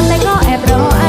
อนแต่ก็แอบรอ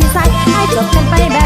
พี่สายไอ้จบกันไปแบบ